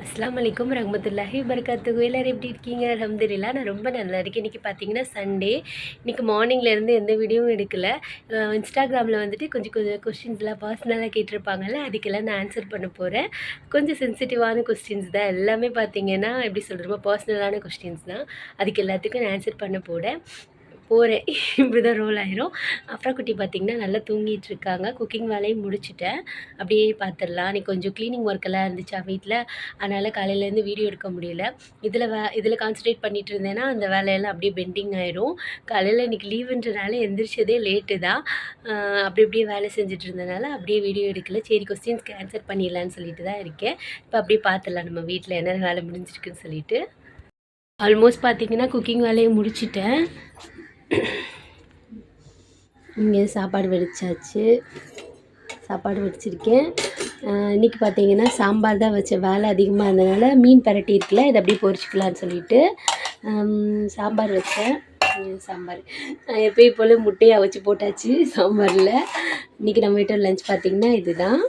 அஸ்லாம் அலைக்கும் ரஹமத்துல்லாஹி பரகாத்துஹு எல்லாரும் எப்படி இருக்கீங்க? அலமதுல்லா நான் ரொம்ப நல்லா இருக்கேன். இன்றைக்கி பார்த்தீங்கன்னா சண்டே இன்றைக்கி மார்னிங்லேருந்து எந்த வீடியோவும் எடுக்கலை. இன்ஸ்டாகிராமில் வந்துட்டு கொஞ்சம் கொஞ்சம் கொஸ்டின்ஸ்லாம் பர்சனலாக கேட்டிருப்பாங்கல்ல அதுக்கெல்லாம் நான் ஆன்சர் பண்ண போகிறேன் கொஞ்சம் சென்சிட்டிவான கொஸ்டின்ஸ் தான். எல்லாமே பார்த்தீங்கன்னா எப்படி சொல்கிறோமோ பர்சனலான கொஸ்டின்ஸ் தான். அதுக்கு எல்லாத்துக்கும் நான் ஆன்சர் பண்ண போகிறேன் போகிறேன் இப்படி தான் ரோல் ஆயிரும். அப்புறம் குட்டி பார்த்திங்கன்னா நல்லா தூங்கிட்டு இருக்காங்க குக்கிங் வேலையும் முடிச்சிட்டேன். அப்படியே பார்த்துடலாம் நீ கொஞ்சம் க்ளீனிங் ஒர்க்கெல்லாம் இருந்துச்சா வீட்டில் அதனால் காலையிலேருந்து வீடியோ எடுக்க முடியல. இதில் வே இதில் கான்சன்ட்ரேட் பண்ணிட்டு இருந்தேன்னா அந்த வேலையெல்லாம் அப்படியே பெண்டிங் ஆயிரும். காலையில் இன்றைக்கி லீவுன்றனால எந்திரிச்சதே லேட்டு தான். அப்படி அப்படியே வேலை செஞ்சுட்டு இருந்தனால அப்படியே வீடியோ எடுக்கல. சரி கொஸ்டின்ஸ்க்கு ஆன்சர் பண்ணிடலான்னு சொல்லிட்டு தான் இருக்கேன். இப்போ அப்படியே பார்த்துடலாம் நம்ம வீட்டில் என்ன வேலை முடிஞ்சிருக்குன்னு சொல்லிட்டு. ஆல்மோஸ்ட் பார்த்தீங்கன்னா குக்கிங் வேலையை முடிச்சிட்டேன். இங்கே சாப்பாடு வெடிச்சாச்சு. சாப்பாடு வடிச்சிருக்கேன். இன்றைக்கி பார்த்தீங்கன்னா சாம்பார் தான் வச்ச வேலை அதிகமாக இருந்தனால மீன் பரட்டி இருக்குல்ல இதை அப்படியே பொரிச்சிக்கலான்னு சொல்லிட்டு சாம்பார் வச்சேன். சாம்பார்? எப்பயும் போல் முட்டையை வச்சு போட்டாச்சு சாம்பாரில். இன்றைக்கி நம்ம வீட்டோட லஞ்ச் பார்த்திங்கன்னா இதுதான்.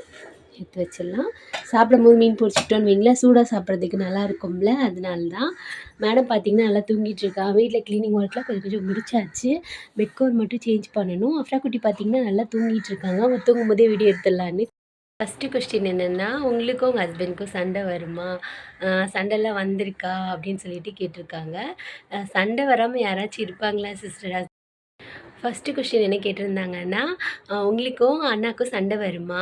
எடுத்து வச்சிடலாம். சாப்பிடும்போது மீன் பொரிச்சிட்டோன்னு வைங்களேன். சூடாக சாப்பிட்றதுக்கு நல்லா இருக்கும்ல. அதனால தான் மேடம் பார்த்தீங்கன்னா நல்லா தூங்கிட்டு இருக்கா. வீட்டில் க்ளீனிங் ஒர்க்லாம் கொஞ்சம் கொஞ்சம் முடிச்சாச்சு. பெட் கவர் மட்டும் சேஞ்ச் பண்ணணும். அஃப்ரா குட்டி பார்த்தீங்கன்னா நல்லா தூங்கிட்டு இருக்காங்க. அவங்க தூங்கும் போதே வீடியோ எடுத்துடலான்னு. ஃபஸ்ட்டு கொஸ்டின் என்னென்னா உங்களுக்கும் உங்கள் ஹஸ்பண்ட்க்கும் சண்டை வருமா? சண்டைலாம் வந்திருக்கா? அப்படின்னு சொல்லிட்டு கேட்டிருக்காங்க. சண்டை வராமல் யாராச்சும் இருப்பாங்களா சிஸ்டர் ஃபஸ்ட்டு கொஷின் என்ன கேட்டிருந்தாங்கன்னா உங்களுக்கும் அண்ணாக்கும் சண்டை வருமா?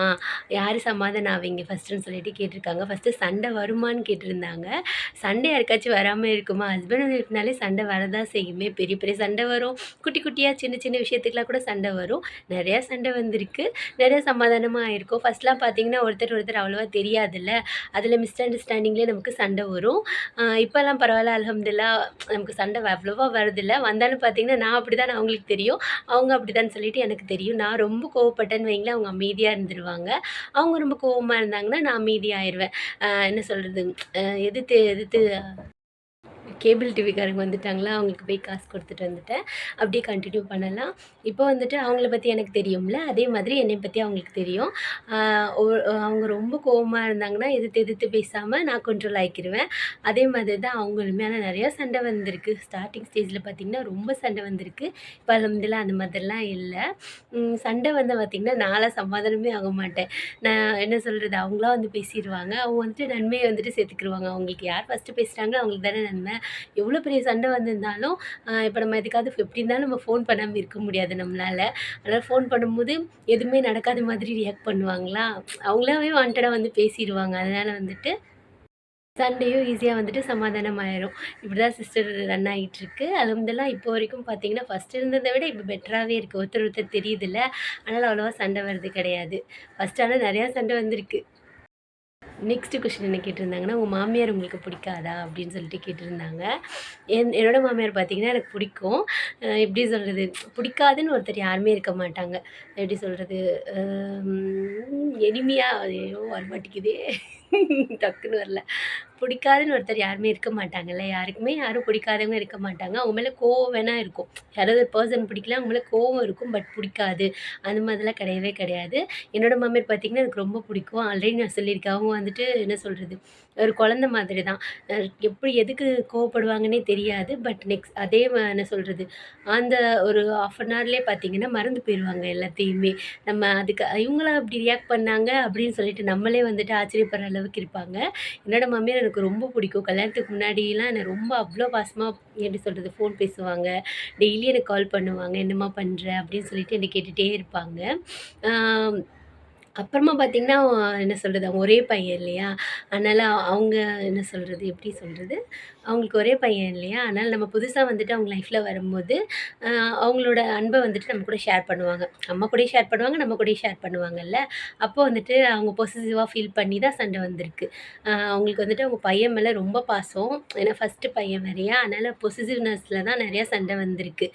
யார் சமாதானம் ஆவீங்க? ஃபஸ்ட்டுன்னு சொல்லிட்டு கேட்டிருக்காங்க. ஃபஸ்ட்டு சண்டை வருமான்னு கேட்டிருந்தாங்க. சண்டை யாருக்காச்சும் வராமல் இருக்குமா? ஹஸ்பண்ட் ஒய்ஃப்னாலே சண்டை வரதான் செய்யுமே. பெரிய பெரிய சண்டை வரும். குட்டி குட்டியாக சின்ன சின்ன விஷயத்துக்குலாம் கூட சண்டை வரும். நிறையா சண்டை வந்திருக்கு. நிறையா சமாதானமாக ஆயிருக்கும். ஃபஸ்ட்லாம் பார்த்தீங்கன்னா ஒருத்தர் ஒருத்தர் அவ்வளோவா தெரியாதுல்ல. அதில் மிஸ் அண்டர்ஸ்டாண்டிங்லேயே நமக்கு சண்டை வரும். இப்போல்லாம் பரவாயில்ல. அலமதுல்லா நமக்கு சண்டை அவ்வளோவா வரதில்லை வந்தாலும் பார்த்தீங்கன்னா நான் அப்படி தான் அவங்களுக்கு தெரியும். அவங்க அப்படி தான் சொல்லிட்டு எனக்கு தெரியும். நான் ரொம்ப கோவப்பட்டேன்னு வைங்களேன் அவங்க அமைதியாக இருந்துருவாங்க. அவங்க ரொம்ப கோவமாக இருந்தாங்கன்னா நான் அமைதியாகிடுவேன் என்ன சொல்கிறது எதிர்த்து எதிர்த்து கேபிள் டிவிக்காரங்க வந்துட்டாங்களா அவங்களுக்கு போய் காசு கொடுத்துட்டு வந்துட்டேன். அப்படியே கண்டினியூ பண்ணலாம். இப்போ வந்துட்டு அவங்கள பற்றி எனக்கு தெரியும்ல அதே மாதிரி என்னை பற்றி அவங்களுக்கு தெரியும். அவங்க ரொம்ப கோவமாக இருந்தாங்கன்னா எதிர்த்து எதிர்த்து பேசாமல் நான் கண்ட்ரோல் ஆகிக்கிடுவேன் அதே மாதிரி தான் அவங்களுமே ஆனால் நிறையா சண்டை வந்திருக்கு. ஸ்டார்டிங் ஸ்டேஜில் பார்த்திங்கன்னா ரொம்ப சண்டை வந்திருக்கு. இப்போ அலமதுல்லா அந்த மாதிரிலாம் இல்லை. சண்டை வந்து பார்த்திங்கன்னா நான்லாம் சமாதானமே ஆக மாட்டேன். நான் என்ன சொல்கிறது அவங்களாம் வந்து பேசிடுவாங்க அவங்க வந்துட்டு நன்மையை வந்துட்டு சேர்த்துக்கிருவாங்க. அவங்களுக்கு யார் ஃபஸ்ட்டு பேசுகிறாங்களோ அவங்களுக்கு தானே நன்மை. எவ்வளோ பெரிய சண்டை வந்திருந்தாலும் இப்போ நம்ம எதுக்காவது எப்படி இருந்தாலும் நம்ம ஃபோன் பண்ணாமல் இருக்க முடியாது நம்மளால். அதனால் ஃபோன் பண்ணும்போது எதுவுமே நடக்காத மாதிரி ரியாக்ட் பண்ணுவாங்களா? அவங்களாவே வாண்டடாக வந்து பேசிடுவாங்க. அதனால் வந்துட்டு சண்டையும் ஈஸியாக வந்துட்டு சமாதானம் ஆயிரும் இப்படி தான் சிஸ்டர் ரன் ஆகிட்டுருக்கு அலமதுல்லாம் இப்போ வரைக்கும் பார்த்தீங்கன்னா ஃபஸ்ட்டு இருந்ததை விட இப்போ பெட்டராகவே இருக்குது ஒருத்தர் ஒருத்தர் தெரியுதுல்ல. அதனால் அவ்வளோவா சண்டை வர்றது கிடையாது. ஃபஸ்ட் ஆனால் நிறையா சண்டை வந்திருக்கு. நெக்ஸ்ட்டு கொஷின் என்ன கேட்டிருந்தாங்கன்னா உங்கள் மாமியார் உங்களுக்கு பிடிக்காதா? அப்படின்னு சொல்லிட்டு கேட்டிருந்தாங்க. என் என்னோட மாமியார் பார்த்தீங்கன்னா எனக்கு பிடிக்கும். எப்படி சொல்கிறது பிடிக்காதுன்னு ஒருத்தர் யாருமே இருக்க மாட்டாங்க. எப்படி சொல்கிறது எளிமையாக ஐயோ வரமாட்டேங்குதே டக்குன்னு வரல. பிடிக்காதுன்னு ஒருத்தர் யாருமே இருக்க மாட்டாங்கல்ல. யாருக்குமே யாரும் பிடிக்காதவங்க இருக்க மாட்டாங்க. அவங்க மேலே கோவம் வேணால் இருக்கும். யாராவது பர்சன் பிடிக்கல அவங்க மேலே கோவம் இருக்கும் பட் பிடிக்காது. அந்த மாதிரிலாம் கிடையவே கிடையாது. என்னோட மாமியார் பார்த்திங்கன்னா எனக்கு ரொம்ப பிடிக்கும். ஆல்ரெடி நான் சொல்லியிருக்கேன். அவங்க வந்துட்டு என்ன சொல்கிறது ஒரு குழந்த மாதிரி தான் எப்படி எதுக்கு கோவப்படுவாங்கன்னே தெரியாது. பட் நெக்ஸ்ட் அதே என்ன சொல்கிறது அந்த ஒரு ஆஃப் அன் ஹவர்லேயே பார்த்தீங்கன்னா மறந்து போயிடுவாங்க எல்லாத்தையுமே. நம்ம அதுக்கு இவங்களாம் அப்படி ரியாக்ட் பண்ணாங்க அப்படின்னு சொல்லிட்டு நம்மளே வந்துட்டு ஆச்சரியப்படுற அளவுக்கு இருப்பாங்க. என்னோட மாமியார் எனக்கு ரொம்ப பிடிக்கும். கல்யாணத்துக்கு முன்னாடியெலாம் என்னை ரொம்ப அவ்வளோ பாசமாக எப்படி சொல்கிறது ஃபோன் பேசுவாங்க. டெய்லி எனக்கு கால் பண்ணுவாங்க. என்னம்மா பண்ணுற அப்படின்னு சொல்லிட்டு என்னை கேட்டுகிட்டே இருப்பாங்க. அப்புறமா பார்த்திங்கன்னா என்ன சொல்கிறது அவங்க ஒரே பையன் இல்லையா? அதனால் அவங்க என்ன சொல்கிறது எப்படி சொல்கிறது அவங்களுக்கு ஒரே பையன் இல்லையா? அதனால் நம்ம புதுசாக வந்துட்டு அவங்க லைஃப்பில் வரும்போது அவங்களோட அன்பை வந்துட்டு நம்ம கூட ஷேர் பண்ணுவாங்க. அம்மா கூடயும் ஷேர் பண்ணுவாங்க நம்ம கூடயும் ஷேர் பண்ணுவாங்கல்ல? அப்போ வந்துட்டு அவங்க பொசிட்டிவாக ஃபீல் பண்ணி தான் சண்டை வந்திருக்கு. அவங்களுக்கு வந்துட்டு அவங்க பையன் மேலே ரொம்ப பாசம். ஏன்னா ஃபஸ்ட்டு பையன் வேறையா? அதனால் பொசிட்டிவ்னஸில் தான் நிறையா சண்டை வந்திருக்கு.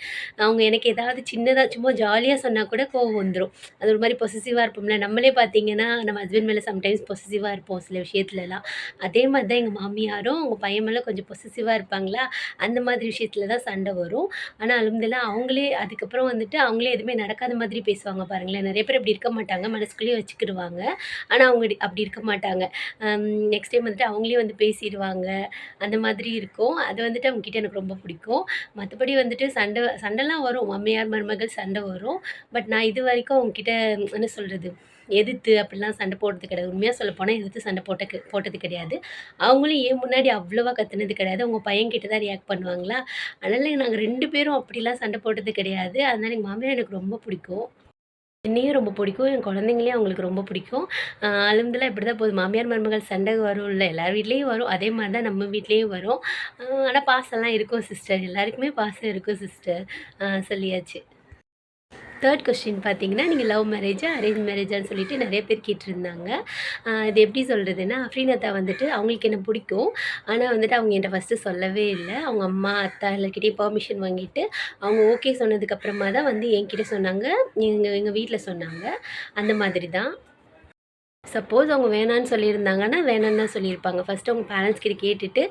அவங்க எனக்கு ஏதாவது சின்னதாக சும்மா ஜாலியாக சொன்னால் கூட கோவம் வந்துடும் அது ஒரு மாதிரி பொசிட்டிவாக இருப்போம்ல. நம்மளே பார்த்தீங்கன்னா நம்ம ஹஸ்பண்ட் மேலே சம்டைம்ஸ் பொசசிவாக இருப்போம் சில விஷயத்துலலாம். அதே மாதிரி தான் எங்கள் மாமியாரும் அவங்க பையன் மேலே கொஞ்சம் பொசசிவாக இருப்பாங்களா? அந்த மாதிரி விஷயத்துல தான் சண்டை வரும். ஆனால் அலுமதுல்லாம் அவங்களே அதுக்கப்புறம் வந்துட்டு அவங்களே எதுவுமே நடக்காத மாதிரி பேசுவாங்க பாருங்களேன். நிறைய பேர் அப்படி இருக்க மாட்டாங்க. மனசுக்குள்ளேயே வச்சுக்கிடுவாங்க ஆனால் அவங்க அப்படி இருக்க மாட்டாங்க. நெக்ஸ்ட் டைம் வந்துட்டு அவங்களே வந்து பேசிடுவாங்க அந்த மாதிரி இருக்கும். அது வந்துட்டு அவங்க கிட்ட எனக்கு ரொம்ப பிடிக்கும். மற்றபடி வந்துட்டு சண்டை சண்டைலாம் வரும். மாமியார் மருமகள் சண்டை வரும். பட் நான் இது வரைக்கும் அவங்ககிட்ட என்ன சொல்கிறது எதிர்த்து அப்படிலாம் சண்டை போடுறது கிடையாது. உண்மையாக சொல்ல போனால் எதிர்த்து சண்டை போட்ட போட்டது கிடையாது. அவங்களும் ஏன் முன்னாடி அவ்வளோவா கத்துனது கிடையாது. அவங்க பையன்கிட்ட தான் ரியாக்ட் பண்ணுவாங்களா? அதனால் நாங்கள் ரெண்டு பேரும் அப்படிலாம் சண்டை போட்டது கிடையாது. அதனால் எங்கள் மாமியார் எனக்கு ரொம்ப பிடிக்கும். என்னையும் ரொம்ப பிடிக்கும். என் குழந்தைங்களையும் அவங்களுக்கு ரொம்ப பிடிக்கும். அலுமதுலாம் இப்படி தான் போகுது. மாமியார் மருமகள் சண்டை வரும். இல்லை எல்லார் வீட்லேயும் வரும். அதே மாதிரி தான் நம்ம வீட்லேயும் வரும். ஆனால் பாசம்லாம் இருக்கும் சிஸ்டர் எல்லாருக்குமே பாசம் இருக்கும் சிஸ்டர் சொல்லியாச்சு. தேர்ட் கொஸ்டின் பார்த்தீங்கன்னா நீங்கள் லவ் மேரேஜா அரேஞ்ச் மேரேஜான்னு சொல்லிட்டு நிறைய பேர் கேட்டிருந்தாங்க. அது இது எப்படி சொல்கிறதுன்னா அஃப்ரீனத்தா வந்துட்டு அவங்களுக்கு என்ன பிடிக்கும்? ஆனால் வந்துட்டு அவங்க என்கிட்ட ஃபஸ்ட்டு சொல்லவே இல்லை. அவங்க அம்மா அத்தா எல்லாருக்கிட்டேயும் பர்மிஷன் வாங்கிட்டு அவங்க ஓகே சொன்னதுக்கப்புறமா தான் வந்து என்கிட்ட சொன்னாங்க. எங்கள் எங்கள் வீட்டில் சொன்னாங்க. அந்த மாதிரி தான் சப்போஸ் அவங்க வேணான்னு சொல்லியிருந்தாங்கன்னா வேணான்னு தான் சொல்லியிருப்பாங்க. ஃபஸ்ட்டு அவங்க பேரண்ட்ஸ் கிட்ட கேட்டுட்டு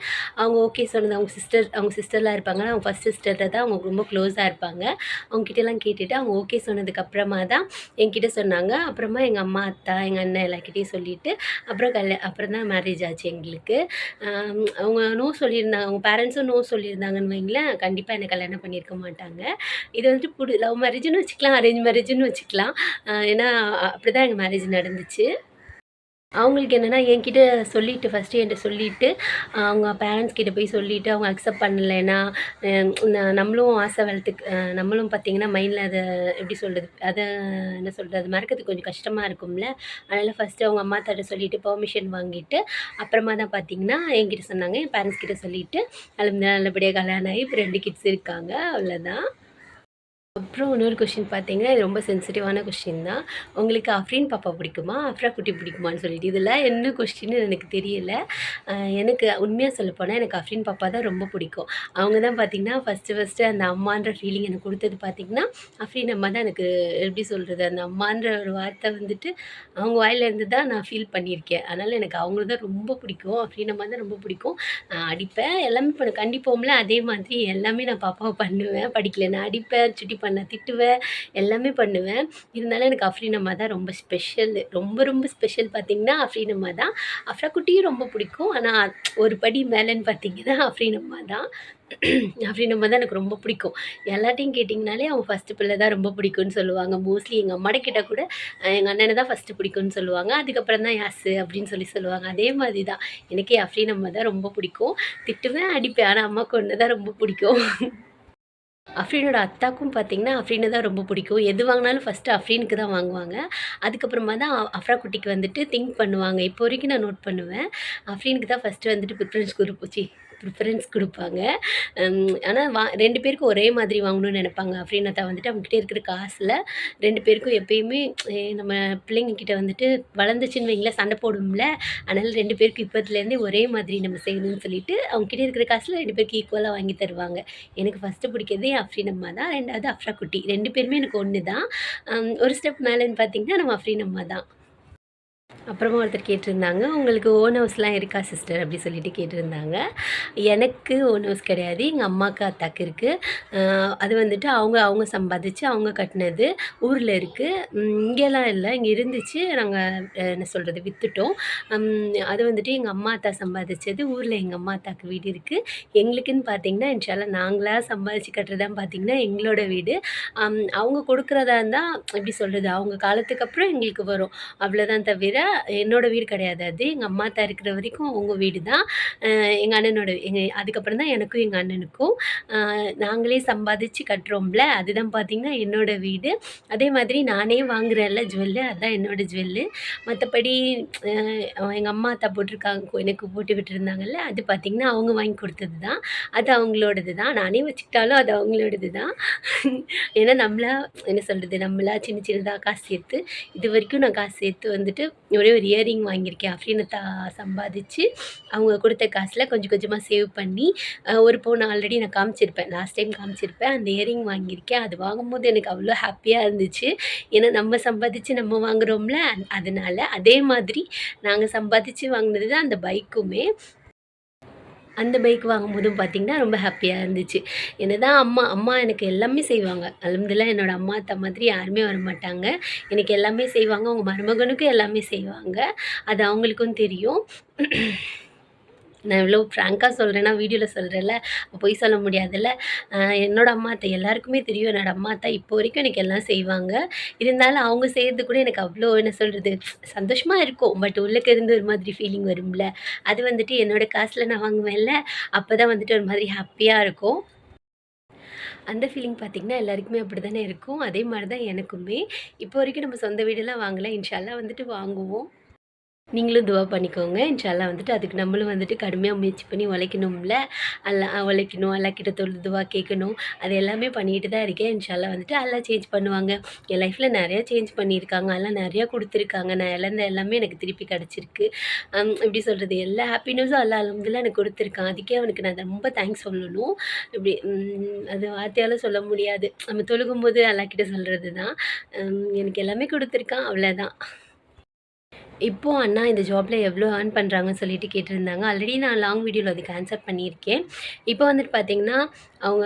அவங்க ஓகே சொன்னது அவங்க சிஸ்டர் அவங்க சிஸ்டர்லாம் இருப்பாங்கன்னா அவங்க ஃபஸ்ட் சிஸ்டர்கிட்ட தான் அவங்க ரொம்ப க்ளோஸாக இருப்பாங்க. அவங்க கிட்டலாம் கேட்டுட்டு அவங்க ஓகே சொன்னதுக்கப்புறமா தான் என்கிட்ட சொன்னாங்க. அப்புறமா எங்கள் அம்மா அத்தா எங்கள் அண்ணன் எல்லாக்கிட்டையும் சொல்லிட்டு அப்புறம் கல்ய அப்புறம் தான் மேரேஜ் ஆச்சு எங்களுக்கு. அவங்க நோ சொல்லியிருந்தாங்க அவங்க பேரண்ட்ஸும் நோ சொல்லியிருந்தாங்கன்னு வைங்களேன் கண்டிப்பாக என்னை கல்யாணம் பண்ணியிருக்க மாட்டாங்க. இது வந்துட்டு புடி லவ் மேரேஜ்னு வச்சுக்கலாம் அரேஞ்ச் மேரேஜ்னு வச்சுக்கலாம். ஏன்னா அப்படி தான் எங்கள் மேரேஜ் நடந்துச்சு. அவங்களுக்கு என்னென்னா என்கிட்ட சொல்லிவிட்டு ஃபஸ்ட்டு என்கிட்ட சொல்லிவிட்டு அவங்க பேரண்ட்ஸ் கிட்ட போய் சொல்லிவிட்டு அவங்க அக்செப்ட் பண்ணலைன்னா நம்மளும் ஆசை வளர்த்துக்கு நம்மளும் பார்த்திங்கன்னா மைண்டில் அதை எப்படி சொல்கிறது அதை என்ன சொல்கிறது அது மறக்கிறதுக்கு கொஞ்சம் கஷ்டமாக இருக்கும்ல. அதனால் ஃபஸ்ட்டு அவங்க அம்மா தாட்ட சொல்லிவிட்டு பெர்மிஷன் வாங்கிட்டு அப்புறமா தான் பார்த்திங்கன்னா என்கிட்ட சொன்னாங்க. என் பேரண்ட்ஸ் கிட்ட சொல்லிவிட்டு நல்ல நல்லபடியாக கல்யாணம் ஆகி இப்போ ரெண்டு கிட்ஸ் இருக்காங்க. அவ்வளோதான் அப்புறம் இன்னொரு கொஷின் பார்த்தீங்கன்னா இது ரொம்ப சென்சிட்டிவான கொஷின் தான். உங்களுக்கு அஃப்ரீன் பாப்பா பிடிக்குமா? அஃப்ரா குட்டி பிடிக்குமான்னு சொல்லிட்டு. இதில் என்ன கொஸ்டின்னு எனக்கு தெரியல. எனக்கு உண்மையாக சொல்லப்போனால் எனக்கு அஃப்ரீன் பாப்பா தான் ரொம்ப பிடிக்கும். அவங்க தான் பார்த்தீங்கன்னா ஃபஸ்ட்டு ஃபஸ்ட்டு அந்த அம்மான்ற ஃபீலிங் எனக்கு கொடுத்தது பார்த்தீங்கன்னா அஃப்ரீன் அம்மா தான் எனக்கு எப்படி சொல்கிறது அந்த அம்மான்ற ஒரு வார்த்தை வந்துட்டு அவங்க வாயிலேருந்து தான் நான் ஃபீல் பண்ணியிருக்கேன். அதனால் எனக்கு அவங்கள தான் ரொம்ப பிடிக்கும். அஃப்ரீன் அம்மா தான் ரொம்ப பிடிக்கும். நான் அடிப்பேன். எல்லாமே இப்போ கண்டிப்போம்ல? அதே மாதிரி எல்லாமே நான் பாப்பாவை பண்ணுவேன். படிக்கலைன்னா அடிப்பேன் சுட்டி பண்ண திட்டுவேன் எல்லாமே பண்ணுவேன். இருந்தாலும் எனக்கு அஃப்ரீன் அம்மா தான் ரொம்ப ஸ்பெஷல் ரொம்ப ரொம்ப ஸ்பெஷல் பார்த்தீங்கன்னா அஃப்ரீன் அம்மா தான். அஃப்ரா குட்டியும் ரொம்ப பிடிக்கும். ஆனால் ஒரு படி மேலேன்னு பார்த்தீங்கன்னா அஃப்ரீன் அம்மா தான். அப்படின்னும் போது தான் எனக்கு ரொம்ப பிடிக்கும். எல்லாத்தையும் கேட்டிங்கனாலே அவங்க ஃபஸ்ட்டு பிள்ளை தான் ரொம்ப பிடிக்கும்னு சொல்லுவாங்க. மோஸ்ட்லி எங்கள் அம்மாட்ட கிட்ட கூட எங்கள் அண்ணனை தான் ஃபஸ்ட்டு பிடிக்கும்னு சொல்லுவாங்க. அதுக்கப்புறம் தான் யாஸ் அப்படின்னு சொல்லி சொல்லுவாங்க. அதே மாதிரி தான். எனக்கே அஃப்ரீன் அம்மா தான் ரொம்ப பிடிக்கும். திட்டுவேன் அடிப்பேன். ஆனால் அம்மாவுக்கு ஒன்று தான் ரொம்ப பிடிக்கும். அஃப்ரீனோட அத்தாக்கும் பார்த்திங்கன்னா அஃப்ரீனை தான் ரொம்ப பிடிக்கும். எது வாங்கினாலும் ஃபஸ்ட்டு அஃப்ரீனுக்கு தான் வாங்குவாங்க. அதுக்கப்புறமா தான் அஃப்ரா குட்டிக்கு வந்துட்டு திங்க் பண்ணுவாங்க. இப்போ வரைக்கும் நான் நோட் பண்ணுவேன். அஃப்ரீனுக்கு தான் ஃபஸ்ட்டு வந்துட்டு ப்ரிஃபரன்ஸ் போச்சு. ப்ரிஃபரன்ஸ் கொடுப்பாங்க. ஆனால் வா ரெண்டு பேருக்கும் ஒரே மாதிரி வாங்கணும்னு நினைப்பாங்க. அஃப்ரீனத்தா வந்துட்டு அவங்ககிட்ட இருக்கிற காசில் ரெண்டு பேருக்கும் எப்பயுமே நம்ம பிள்ளைங்கக்கிட்ட வந்துட்டு வளர்ந்துச்சுன்னு வைங்களேன் சண்டை போடும்ல. அதனால் ரெண்டு பேருக்கும் இப்போத்துலேருந்தே ஒரே மாதிரி நம்ம செய்யணும்னு சொல்லிட்டு அவங்ககிட்ட இருக்கிற காசில் ரெண்டு பேருக்கு ஈக்குவலாக வாங்கி தருவாங்க. எனக்கு ஃபஸ்ட்டு பிடிக்கிறதே அஃப்ரீன் அம்மா தான். ரெண்டாவது அஃப்ரா குட்டி ரெண்டு பேருமே எனக்கு ஒன்று தான் ஒரு ஸ்டெப் மேலேன்னு பார்த்தீங்கன்னா நம்ம அஃப்ரீன் அம்மா தான். அப்புறமா ஒருத்தர் கேட்டிருந்தாங்க உங்களுக்கு ஓன் ஹவுஸ்லாம் இருக்கா சிஸ்டர் அப்படி சொல்லிட்டு கேட்டிருந்தாங்க. எனக்கு ஓன் ஹவுஸ் கிடையாது எங்கள் அம்மாவுக்கு அத்தாக்கு இருக்குது அது வந்துட்டு அவங்க அவங்க சம்பாதிச்சு அவங்க கட்டினது ஊரில் இருக்குது இங்கெல்லாம் இல்லை இங்கே இருந்துச்சு நாங்கள் என்ன சொல்கிறது விற்றுட்டோம் அது வந்துட்டு எங்கள் அம்மா அத்தா சம்பாதிச்சது ஊரில் எங்கள் அம்மா அத்தாக்கு வீடு இருக்குது எங்களுக்குன்னு பார்த்தீங்கன்னா இன்ஷால்லா நாங்களாக சம்பாதிச்சு கட்டுறதான் பார்த்தீங்கன்னா எங்களோட வீடு. அவங்க கொடுக்குறதா இருந்தால் எப்படி சொல்கிறது அவங்க காலத்துக்கு அப்புறம் எங்களுக்கு வரும். அவ்வளோதான் தவிர என்னோட வீடு கிடையாது. அது எங்கள் அம்மா தான் இருக்கிற வரைக்கும் அவங்க வீடு தான். எங்கள் அண்ணனோட எங்கள் அதுக்கப்புறம் தான் எனக்கும் எங்கள் அண்ணனுக்கும். நாங்களே சம்பாதிச்சு கட்டுறோம்ல அதுதான் பார்த்திங்கன்னா என்னோட வீடு. அதே மாதிரி நானே வாங்குறேன்ல ஜுவல்லு அதுதான் என்னோடய ஜுவல்லு மற்றபடி எங்கள் அம்மா அத்தா போட்டிருக்காங்க எனக்கு போட்டு விட்டுருந்தாங்கல்ல அது பார்த்திங்கன்னா அவங்க வாங்கி கொடுத்தது தான் அது அவங்களோடது தான். நானே வச்சுக்கிட்டாலும் அது அவங்களோடது தான். ஏன்னா நம்மளா என்ன சொல்கிறது நம்மளா சின்ன சின்னதாக காசு சேர்த்து இது வரைக்கும் நான் காசு சேர்த்து வந்துட்டு ஒரே ஒரு இயரிங் வாங்கியிருக்கேன் அப்படின்னு தா சம்பாதிச்சு அவங்க கொடுத்த காசில் கொஞ்சம் கொஞ்சமாக சேவ் பண்ணி ஒரு பவுன் ஆல்ரெடி நான் காமிச்சிருப்பேன். லாஸ்ட் டைம் காமிச்சிருப்பேன். அந்த இயரிங் வாங்கியிருக்கேன். அது வாங்கும்போது எனக்கு அவ்வளோ ஹாப்பியாக இருந்துச்சு. ஏன்னா நம்ம சம்பாதிச்சு நம்ம வாங்குறோம்ல. அ- அதனால அதே மாதிரி நாங்கள் சம்பாதிச்சு வாங்கினது தான் அந்த பைக்குமே அந்த பைக் வாங்கும்போதும் பார்த்திங்கன்னா ரொம்ப ஹாப்பியாக இருந்துச்சு. என்ன தான் அம்மா அம்மா எனக்கு எல்லாமே செய்வாங்க. அலமதுல்லா என்னோட அம்மா அத்தை மாதிரி யாருமே வர மாட்டாங்க எனக்கு எல்லாமே செய்வாங்க. அவங்க மருமகனுக்கும் எல்லாமே செய்வாங்க. அது அவங்களுக்கும் தெரியும். நான் இவ்வளோ ஃப்ராங்காக சொல்கிறேன்னா வீடியோவில் சொல்கிறேன்ல பொய் சொல்ல முடியாதுல்ல. என்னோடய என்னோட அம்மா அத்தை எல்லாருக்குமே தெரியும். என்னோடய அம்மா அத்தா இப்போ வரைக்கும் எனக்கு எல்லாம் செய்வாங்க. இருந்தாலும் அவங்க செய்கிறது கூட எனக்கு அவ்வளோ என்ன சொல்கிறது சந்தோஷமாக இருக்கும். பட் உள்ளுக்கு இருந்து ஒரு மாதிரி ஃபீலிங் வரும்ல. அது வந்துட்டு என்னோட காசில் நான் வாங்குவேன்ல. அப்போ தான் வந்துட்டு ஒரு மாதிரி ஹாப்பியாக இருக்கும். அந்த ஃபீலிங் பார்த்திங்கன்னா எல்லாருக்குமே அப்படி தானே இருக்கும். அதே மாதிரி தான் எனக்குமே. இப்போ வரைக்கும் நம்ம சொந்த வீடெல்லாம் வாங்கலை. இன்ஷால்லா வந்துட்டு வாங்குவோம். நீங்களும் துவா பண்ணிக்கோங்க. இன்ஷால்லா வந்துட்டு அதுக்கு நம்மளும் வந்துட்டு கடுமையாக முயற்சி பண்ணி உழைக்கணும்ல. அல்லா உழைக்கணும். அல்லா கிட்ட தொழில் துவா கேட்கணும். அது எல்லாமே பண்ணிட்டு தான் இருக்கேன். இன்ஷால்லா வந்துட்டு எல்லாம் சேஞ்ச் பண்ணுவாங்க. என் லைஃப்பில் நிறையா சேஞ்ச் பண்ணியிருக்காங்க. எல்லாம் நிறையா கொடுத்துருக்காங்க. நான் இழந்த எல்லாமே எனக்கு திருப்பி கிடச்சிருக்கு. எப்படி சொல்கிறது எல்லா ஹாப்பினஸும் அல்லா அலமதுல எனக்கு கொடுத்துருக்கான். அதுக்கே அவனுக்கு நான் ரொம்ப தேங்க்ஸ் சொல்லணும். இப்படி அது வார்த்தையால் சொல்ல முடியாது. நம்ம தொழுகும்போது அல்லா கிட்ட சொல்கிறது தான் எனக்கு எல்லாமே கொடுத்துருக்கான். அவ்வளோதான் இப்போ அண்ணா இந்த ஜாப்பில் எவ்வளோ ஏர்ன் பண்ணுறாங்கன்னு சொல்லிட்டு கேட்டிருந்தாங்க. ஆல்ரெடி நான் லாங் வீடியோவில் அதுக்கு ஆன்சர் பண்ணியிருக்கேன். இப்போ வந்துட்டு பார்த்தீங்கன்னா அவங்க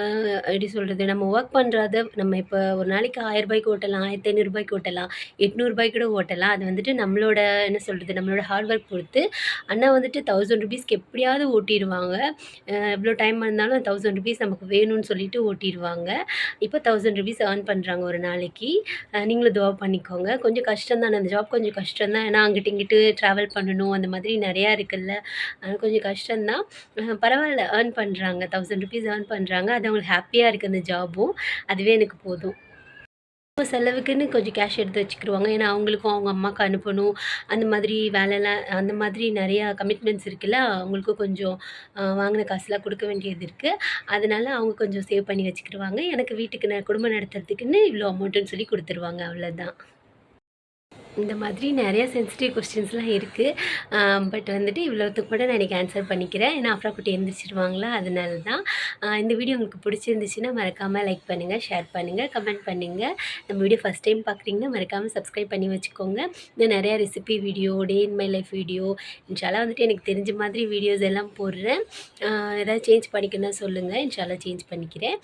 எப்படி சொல்கிறது நம்ம ஒர்க் பண்ணுறத நம்ம இப்போ ஒரு நாளைக்கு ஆயிரரூபாய்க்கு ஓட்டலாம் ஆயிரத்தி ஐநூறுரூபாய்க்கு ஓட்டலாம் எட்நூறுபாய்க்கு கூட ஓட்டலாம். அது வந்துட்டு நம்மளோட என்ன சொல்கிறது நம்மளோட ஹார்ட் ஒர்க் பொறுத்து அண்ணா வந்துட்டு தௌசண்ட் ருபீஸ்க்கு எப்படியாவது ஓட்டிடுவாங்க எவ்வளோ டைம் இருந்தாலும் தௌசண்ட் ருபீஸ் நமக்கு வேணும்னு சொல்லிட்டு ஓட்டிடுவாங்க இப்போ தௌசண்ட் ருபீஸ் ஏர்ன் பண்ணுறாங்க ஒரு நாளைக்கு. நீங்களும் துவா பண்ணிக்கோங்க. கொஞ்சம் கஷ்டம் தானே அந்த ஜாப் கொஞ்சம் கஷ்டம் தான் ஏன்னா அங்கே இங்கிட்டு ட்ராவல் பண்ணணும் அந்த மாதிரி நிறையா இருக்குல்ல. கொஞ்சம் கஷ்டம்தான். பரவாயில்ல ஏர்ன் பண்ணுறாங்க தௌசண்ட் ருபீஸ் ஏர்ன் பண்ணுறாங்க அது அவங்களுக்கு ஹாப்பியாக இருக்குது அந்த ஜாபும் அதுவே எனக்கு போதும். இப்போ செலவுக்குன்னு கொஞ்சம் கேஷ் எடுத்து வச்சுக்கிடுவாங்க ஏன்னா அவங்களுக்கும் அவங்க அம்மாவுக்கு அனுப்பணும். அந்த மாதிரி வேலைலாம் அந்த மாதிரி நிறையா கமிட்மெண்ட்ஸ் இருக்குல்ல அவங்களுக்கும் கொஞ்சம் வாங்கின காசுலாம் கொடுக்க வேண்டியது இருக்குது அதனால அவங்க கொஞ்சம் சேவ் பண்ணி வச்சுக்கிருவாங்க. எனக்கு வீட்டுக்கு நான் குடும்பம் நடத்துறதுக்குன்னு இவ்வளோ அமௌண்ட்டுன்னு சொல்லி கொடுத்துருவாங்க. அவ்வளோதான் இந்த மாதிரி நிறையா சென்சிட்டிவ் கொஸ்டின்ஸ்லாம் இருக்குது பட் வந்துட்டு இவ்வளோத்துக்கு கூட நான் இன்றைக்கி ஆன்சர் பண்ணிக்கிறேன். ஏன்னா அப்புறம் குட்டி எழுந்திரிச்சிருவாங்களா அதனால தான் இந்த வீடியோ உங்களுக்கு பிடிச்சிருந்துச்சுன்னா மறக்காமல் லைக் பண்ணுங்கள் ஷேர் பண்ணுங்கள் கமெண்ட் பண்ணுங்கள் நம்ம வீடியோ ஃபஸ்ட் டைம் பார்க்குறீங்கன்னா மறக்காமல் சப்ஸ்கிரைப் பண்ணி வச்சுக்கோங்க. இன்னும் நிறையா recipe video day in my life video இன்ஷாலாம் வந்துட்டு எனக்கு தெரிஞ்ச மாதிரி வீடியோஸ் எல்லாம் போடுறேன். ஏதாவது சேஞ்ச் பண்ணிக்கணும்னா சொல்லுங்கள் இன்ஷாலாம் சேஞ்ச் பண்ணிக்கிறேன்.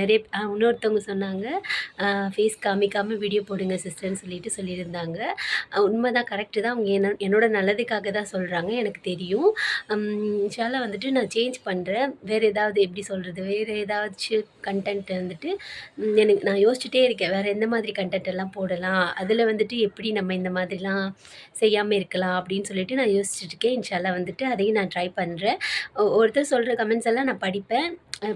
நிறைய இன்னொருத்தவங்க சொன்னாங்க ஃபேஸ் காமிக்காமல் வீடியோ போடுங்க சிஸ்டர்னு சொல்லிட்டு சொல்லியிருந்தாங்க. சொல்கிறாங்க உண்மைதான் கரெக்டு தான். அவங்க என்ன என்னோட நல்லதுக்காக தான் சொல்கிறாங்க எனக்கு தெரியும். இன்ஷால்லா வந்துட்டு நான் சேஞ்ச் பண்ணுறேன் வேறு ஏதாவது எப்படி சொல்கிறது வேறு ஏதாச்சும் கண்டென்ட் வந்துட்டு எனக்கு நான் யோசிச்சுட்டே இருக்கேன். வேறு எந்த மாதிரி கண்டென்ட் எல்லாம் போடலாம்? அதில் வந்துட்டு எப்படி நம்ம இந்த மாதிரிலாம் செய்யாமல் இருக்கலாம் அப்படின்னு சொல்லிட்டு நான் யோசிச்சுட்டு இருக்கேன். இன்ஷால்லா வந்துட்டு அதையும் நான் ட்ரை பண்ணுறேன் ஒருத்தர் சொல்கிற கமெண்ட்ஸ் எல்லாம் நான் படிப்பேன்.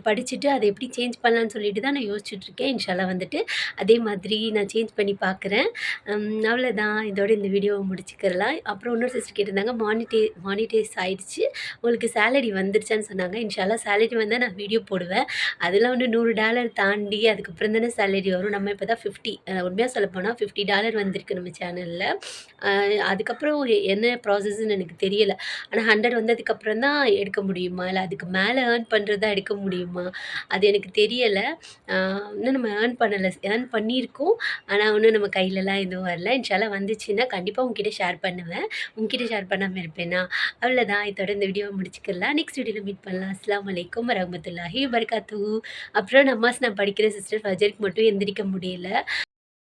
படிச்சுட்டு அதை எப்படி சேஞ்ச் பண்ணலான்னு சொல்லிட்டு தான் நான் யோசிச்சுட்ருக்கேன். இன்ஷால்லா வந்துட்டு அதே மாதிரி நான் சேஞ்ச் பண்ணி பார்க்குறேன் அவ்வளோதான் இதோட இந்த வீடியோவை முடிச்சுக்கிறலாம். அப்புறம் இன்னொரு சிஸ்டர் கேட்டிருந்தாங்க மானிட்டே மானிட்டைஸ் ஆகிடுச்சு உங்களுக்கு சேலரி வந்துருச்சான்னு சொன்னாங்க. இன்ஷால்லா சேலரி வந்தால் நான் வீடியோ போடுவேன். அதெல்லாம் வந்து நூறு டாலர் தாண்டி அதுக்கப்புறம் தானே சேலரி வரும். நம்ம இப்போ தான் ஃபிஃப்டி உண்மையாக சொல்ல போனால் ஃபிஃப்டி டாலர் வந்திருக்கு நம்ம சேனலில் அதுக்கப்புறம் என்ன ப்ராசஸ்ன்னு எனக்கு தெரியலை. ஆனால் ஹண்ட்ரட் வந்ததுக்கப்புறம் தான் எடுக்க முடியுமா? இல்லை அதுக்கு மேலே ஏர்ன் பண்ணுறதா எடுக்க முடியும் முடியுமா? அது எனக்கு தெரியலை. இன்னும் நம்ம ஏர்ன் பண்ணலை ஏர்ன் பண்ணியிருக்கோம். ஆனால் இன்னும் நம்ம கையிலலாம் எதுவும் வரல. இன்ஷால்லாம் வந்துச்சுன்னா கண்டிப்பாக உங்ககிட்ட ஷேர் பண்ணுவேன். உங்ககிட்ட ஷேர் பண்ணாமல் இருப்பேனா? அவ்வளோதான் இதோட இந்த வீடியோவை முடிச்சுக்கலாம். நெக்ஸ்ட் வீடியோவில் மீட் பண்ணலாம். அஸ்லாம் வலைக்கம் வரமத்துல்லாஹி வபரகாத்து அப்புறம் நமாஸ் நான் படிக்கிற சிஸ்டர் ஃபஜருக்கு மட்டும் எந்திரிக்க முடியல.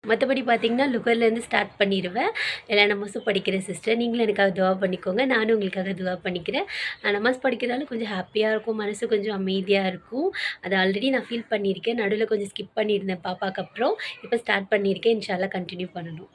மற்றபடி பார்த்தீங்கன்னா லுகர்லேருந்து ஸ்டார்ட் பண்ணிடுவேன் எல்லா நமஸும் படிக்கிற சிஸ்டர் நீங்களும் எனக்காக துவா பண்ணிக்கோங்க. நானும் உங்களுக்காக துவா பண்ணிக்கிறேன். நமஸ் நமாஸ் படிக்கிறதால கொஞ்சம் ஹாப்பியாக இருக்கும். மனசு கொஞ்சம் அமைதியாக இருக்கும். அது ஆல்ரெடி நான் ஃபீல் பண்ணியிருக்கேன். நடுவில் கொஞ்சம் ஸ்கிப் பண்ணியிருந்தேன் பாப்பாக்கு அப்புறம். இப்போ ஸ்டார்ட் பண்ணியிருக்கேன். இன்ஷால்லாம் கண்டினியூ பண்ணணும்.